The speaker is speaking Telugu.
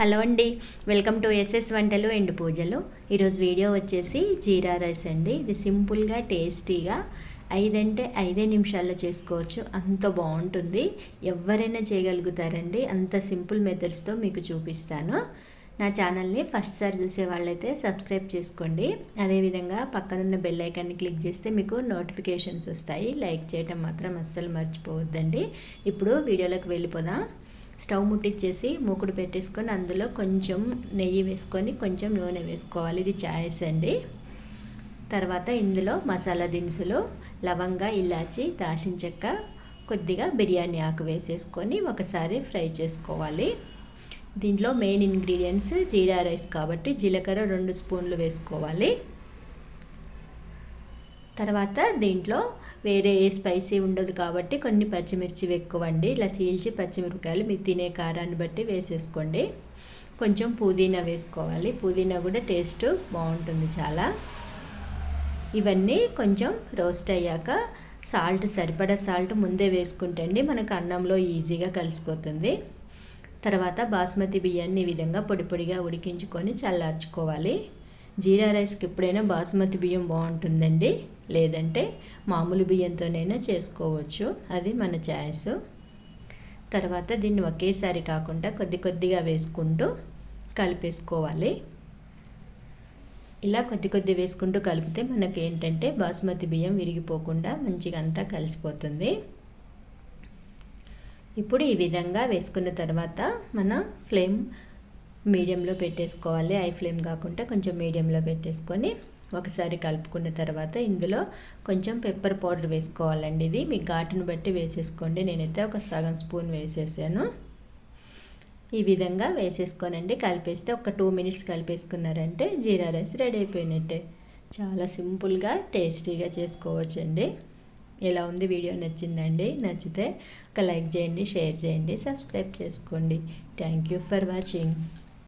హలో అండి వెల్కమ్ టు ఎస్ఎస్ వంటలు అండ్ పూజలు. ఈరోజు వీడియో వచ్చేసి జీరా రైస్ అండి. ఇది సింపుల్గా టేస్టీగా ఐదంటే ఐదే నిమిషాల్లో చేసుకోవచ్చు. అంత బాగుంటుంది. ఎవరైనా చేయగలుగుతారండి. అంత సింపుల్ మెథడ్స్తో మీకు చూపిస్తాను. నా ఛానల్ని ఫస్ట్ సారి చూసే వాళ్ళైతే సబ్స్క్రైబ్ చేసుకోండి. అదేవిధంగా పక్కనున్న బెల్ ఐకాన్ని క్లిక్ చేస్తే మీకు నోటిఫికేషన్స్ వస్తాయి. లైక్ చేయటం మాత్రం అస్సలు మర్చిపోవద్దండి. ఇప్పుడు వీడియోలోకి వెళ్ళిపోదాం. స్టవ్ ముట్టించేసి మూకుడు పెట్టేసుకొని అందులో కొంచెం నెయ్యి వేసుకొని కొంచెం నూనె వేసుకోవాలి. ఇది చాయస్ అండి. తర్వాత ఇందులో మసాలా దినుసులు లవంగ ఇలాచి దాచిన చెక్క కొద్దిగా బిర్యానీ ఆకు వేసేసుకొని ఒకసారి ఫ్రై చేసుకోవాలి. దీంట్లో మెయిన్ ఇంగ్రీడియంట్స్ జీరా రైస్ కాబట్టి జీలకర్ర రెండు స్పూన్లు వేసుకోవాలి. తర్వాత దీంట్లో వేరే ఏ స్పైసీ ఉండదు కాబట్టి కొన్ని పచ్చిమిర్చి ఎక్కువండి. ఇలా చీల్చి పచ్చిమిరపకాయలు మీరు తినే కారాన్ని బట్టి వేసేసుకోండి. కొంచెం పుదీనా వేసుకోవాలి. పుదీనా కూడా టేస్ట్ బాగుంటుంది చాలా. ఇవన్నీ కొంచెం రోస్ట్ అయ్యాక సాల్ట్ సరిపడా సాల్ట్ ముందే వేసుకుంటే అండి మనకు అన్నంలో ఈజీగా కలిసిపోతుంది. తర్వాత బాస్మతి బియ్యాన్ని ఈ విధంగా పొడి పొడిగా ఉడికించుకొని చల్లార్చుకోవాలి. జీరా రైస్కి ఎప్పుడైనా బాస్మతి బియ్యం బాగుంటుందండి? లేదంటే మామూలు బియ్యంతోనైనా చేసుకోవచ్చు. అది మన ఛాయిస్. తర్వాత దీన్ని ఒకేసారి కాకుండా కొద్ది కొద్దిగా వేసుకుంటూ కలిపేసుకోవాలి. ఇలా కొద్ది కొద్ది వేసుకుంటూ కలిపితే మనకి ఏంటంటే బాస్మతి బియ్యం విరిగిపోకుండా మంచిగా అంతా కలిసిపోతుంది. ఇప్పుడు ఈ విధంగా వేసుకున్న తర్వాత మన ఫ్లేమ్ మీడియంలో పెట్టేసుకోవాలి. ఐ ఫ్లేమ్ కాకుండా కొంచెం మీడియంలో పెట్టేసుకొని ఒకసారి కలుపుకున్న తర్వాత ఇందులో కొంచెం పెప్పర్ పౌడర్ వేసుకోవాలండి ఇది. మీ ఘాటును బట్టి వేసేసుకోండి. నేనైతే ఒక సగం స్పూన్ వేసేసాను. ఈ విధంగా వేసేసుకోనండి. కలిపేస్తే ఒక టూ మినిట్స్ కలిపేసుకున్నారంటే జీరా రైస్ రెడీ అయిపోయినట్టే. చాలా సింపుల్గా టేస్టీగా చేసుకోవచ్చండి. ఎలా ఉంది? వీడియో నచ్చిందండి? నచ్చితే ఒక లైక్ చేయండి షేర్ చేయండి సబ్స్క్రైబ్ చేసుకోండి. Thank you for watching.